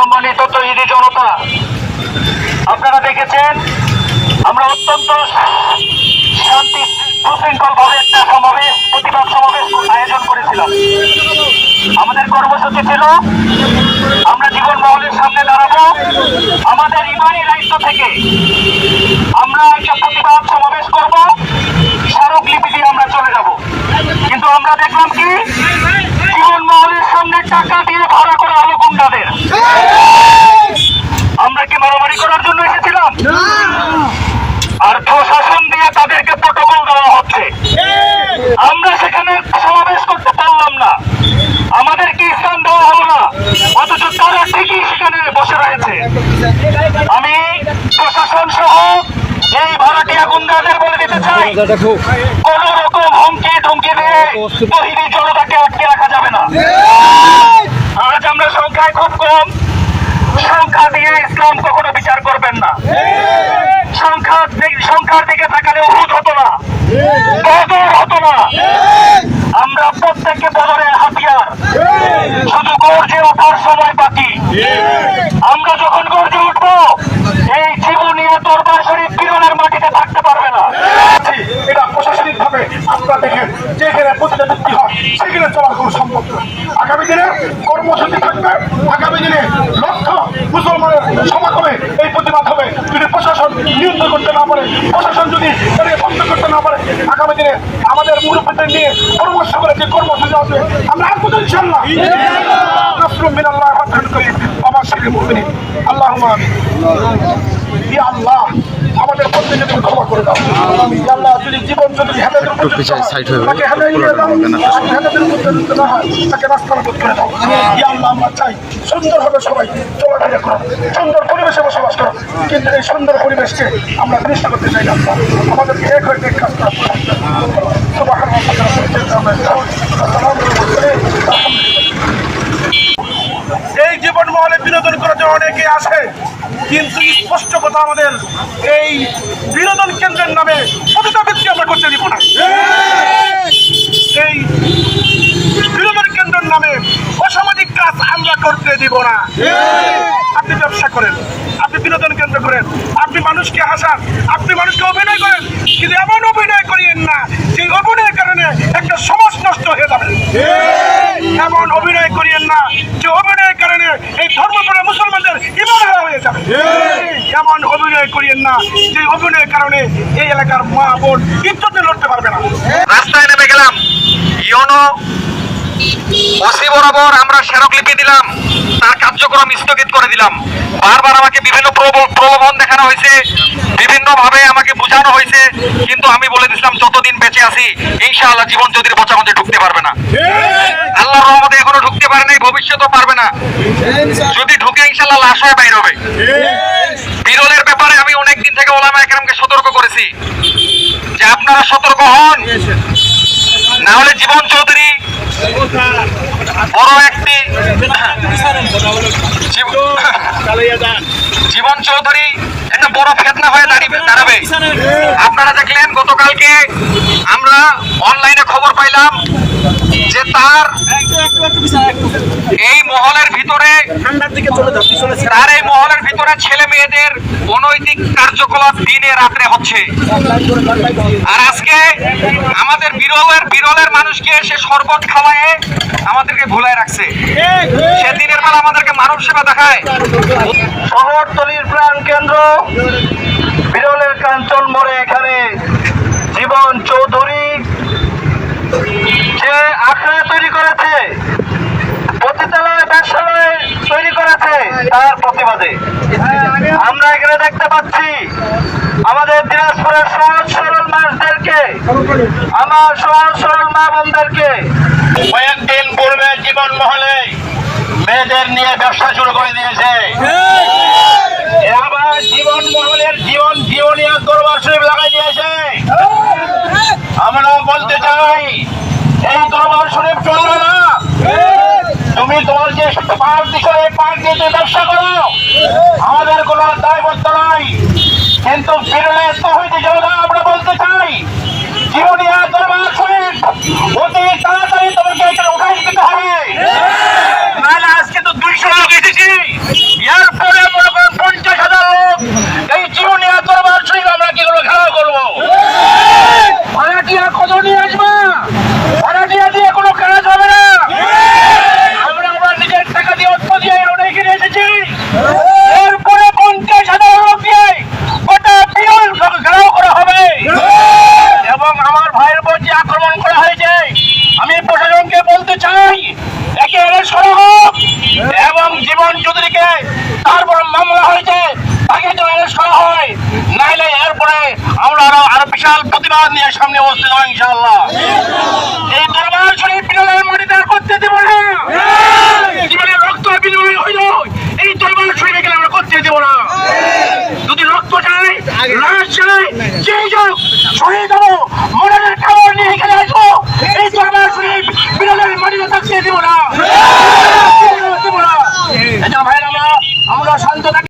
সম্মানিত তৈরি জনতা আপনারা দেখেছেন, আমরা অত্যন্ত শান্তি সুশৃঙ্খল ভাবে একটা সমাবেশ, প্রতিবাদ সমাবেশ আয়োজন করেছিলাম। আমাদের কর্মসূচি ছিল, আমরা জীবন মহলের সামনে দাঁড়াবো। আমাদের ইমানি দায়িত্ব থেকে আমরা একটা প্রতিবাদ সমাবেশ করব। স্মারকলিপি দিয়ে বসে আমি প্রশাসন সহ এই ভাড়াটিয়া গুন্ডাদের বলে দিতে চাই কোন রকম হুমকি ধুমকি দিয়ে তহিদি জনতাকে আটকে রাখা যাবে না। আজ আমরা সংখ্যায় খুব কম। সংখ্যা দিয়ে ইসলাম কখনো বিচার করবেন না। সংখ্যা সংখ্যার দিকে তাকালে উহুদ হতো না বদর হতো না আমরা প্রত্যেককে বদরের হাতিয়ার শুধু গর্জে ওঠার সময় বাকি আমরা যখন গর্জে উঠবো এই জীবনীয় দরবার শরীফ বিরলের মাটিতে থাকতে পারবে না এটা প্রশাসনিক ভাবে আপনারা দেখেন যেখানে প্রতিটা ব্যক্তি হয়, সেখানে চলার কোনো সম্ভব আগামী দিনে কর্মসূচি থাকবে, আগামী দিনে লক্ষ মুসলমানের সমাগমে এই প্রতিবাদ হবে। যদি প্রশাসন নিয়ন্ত্রণ করতে না পারে, প্রশাসন যদি এটাকে বন্ধ করতে না পারে, আগামী দিনে আমাদের মুরব্বীদের নিয়ে পরামর্শ করে যে কর্মসূচি আসবে আমরা আসব তো ইনশাল্লাহ আল্লাহ, আমাদের প্রত্যেকে তুমি ক্ষমা করে দাও। আল্লাহ জীবন যদি হেদায়েতের উপর হয়ে তাকে হেদায়েত দিয়ে দাও আর হেদায়েতের উপর যদি না হয় তাকে রাস্তা মত করে দাও। ইয়া আল্লাহ আমরা চাই সুন্দরভাবে সবাই চলাফেরা করো সুন্দর পরিবেশে বসবাস করো। কিন্তু এই সুন্দর পরিবেশকে আমরা বিনষ্ট করতে চাই না। আল্লাহ। এক হয়ে এক কাজ করা। এই জীবন মহলে বিনোদন করার জন্য অনেকে আসে কিন্তু স্পষ্ট কথা আমাদের এই বিনোদন কেন্দ্রের নামে পতিতাবৃত্তি আমরা করতে দিব না এই বিনোদন কেন্দ্রের নামে অসামাজিক কাজ আমরা করতে দিব না আপনি ব্যবসা করেন আপনি বিনোদন কেন্দ্র করেন, আপনি মানুষকে হাসান, আপনি মানুষকে অভিনয় করেন, কিন্তু এমন অভিনয় করিয়েন না সেই অভিনয়ের কারণে একটা সমাজ নষ্ট হয়ে যাবে। এমন অভিনয় করিয়েন না, যে অভিনয়ের কারণে এই ধর্মপ্রাণ মুসলমানদের ইমান হয়ে যাবে। এমন অভিনয় করিয়েন না, যে অভিনয়ের কারণে এই এলাকার মা বোন ইজ্জতে লড়তে পারবে না। রাস্তায় নেমে গেলাম, ইয়নো ওসি বরাবর আমরা স্মারকলিপি দিলাম, তার কার্যক্রম স্থগিত করে দিলাম। বারবার আমাকে বিভিন্ন প্রলোভন দেখানো হয়েছে বিভিন্ন ভাবে আমাকে বোঝানো হয়েছে, কিন্তু আমি বলে দিছিলাম, যতদিন বেঁচে আছি, ইনশাআল্লাহ জীবন যদি বোঝার মধ্যে ঢুকতে পারবে না। আল্লাহর রহমতে এখনও ঢুকতে পারে নাই, ভবিষ্যতেও পারবে না। যদি ঢুকে, ইনশাআল্লাহ লাশ হয়ে বাইর হবে। বিরলের ব্যাপারে আমি অনেক দিন থেকে ওলামা একরামকে সতর্ক করেছি। যে আপনারা সতর্ক হন, না হলে জীবন চৌধুরী জীবন চৌধুরী একটা বড় ফেতনা হয়ে দাঁড়াবে। আপনারা দেখলেন, গতকালকে আমরা অনলাইনে খবর পাইলাম যে তার এই মহলের ভিতরে তার এই মহলের ভিতরে ছেলে মেয়েদের অনৈতিক কার্যকলাপ দিনে রাত্রে হচ্ছে। আর আজকে আমাদের বিরলের বিরলের মানুষকে সে শরবত খাওয়ায় আমাদেরকে ভুলায় রাখছে। সে দিনের বেলা আমাদেরকে মানব সেবা দেখায়। শহরতলির প্রাণ কেন্দ্র, বিরলের কাঞ্চন মোড়ে এখানে জীবন চৌধুরী যে আখড়া তৈরি করেছে, পতিতালয়, ব্যবসালয় তৈরি করেছে, তার প্রতিবাদে। আমরা এখানে দেখতে পাচ্ছি, আমাদের দিনাজপুরের সহজ সরল মানুষদেরকে আমার সহজ সরল মা বোনদেরকে। কয়েকদিন পূর্বে জীবন মহলে মেয়েদের নিয়ে ব্যবসা শুরু করে দিয়েছে। আবার জীবন মহলের জীবন দরবার শরীফ লাগাই দিয়েছে। আমরা বলতে চাই এই দরবার শরীফ চলবে না। তুমি তোমার যে পার্ক দিছো এই পার্ক দিয়ে তুমি ব্যবসা করো আমাদের কোনো দায়বদ্ধ নাই। কিন্তু ফিরলে তহিদি জনতা আমরা সরা হোক এবং জীবন চৌধুরীকে তারপর মামলা হয়েছে, তাকে তো অ্যারেস্ট করা হয়। নাইলে এরপরে আমরা আরও আরও বিশাল প্রতিবাদ নিয়ে সামনে উপস্থিত হই ইনশাআল্লাহ। এই দরবার শরীফ বিড়ালের মাটিতে করতে দেব না। জীবনের রক্ত বিনিময় হইল, এই দরবার শরীফ এখানে আমরা করতে দেব না। যদি রক্ত চাই, লাশ চাই যে যোগ শহীদ হবে।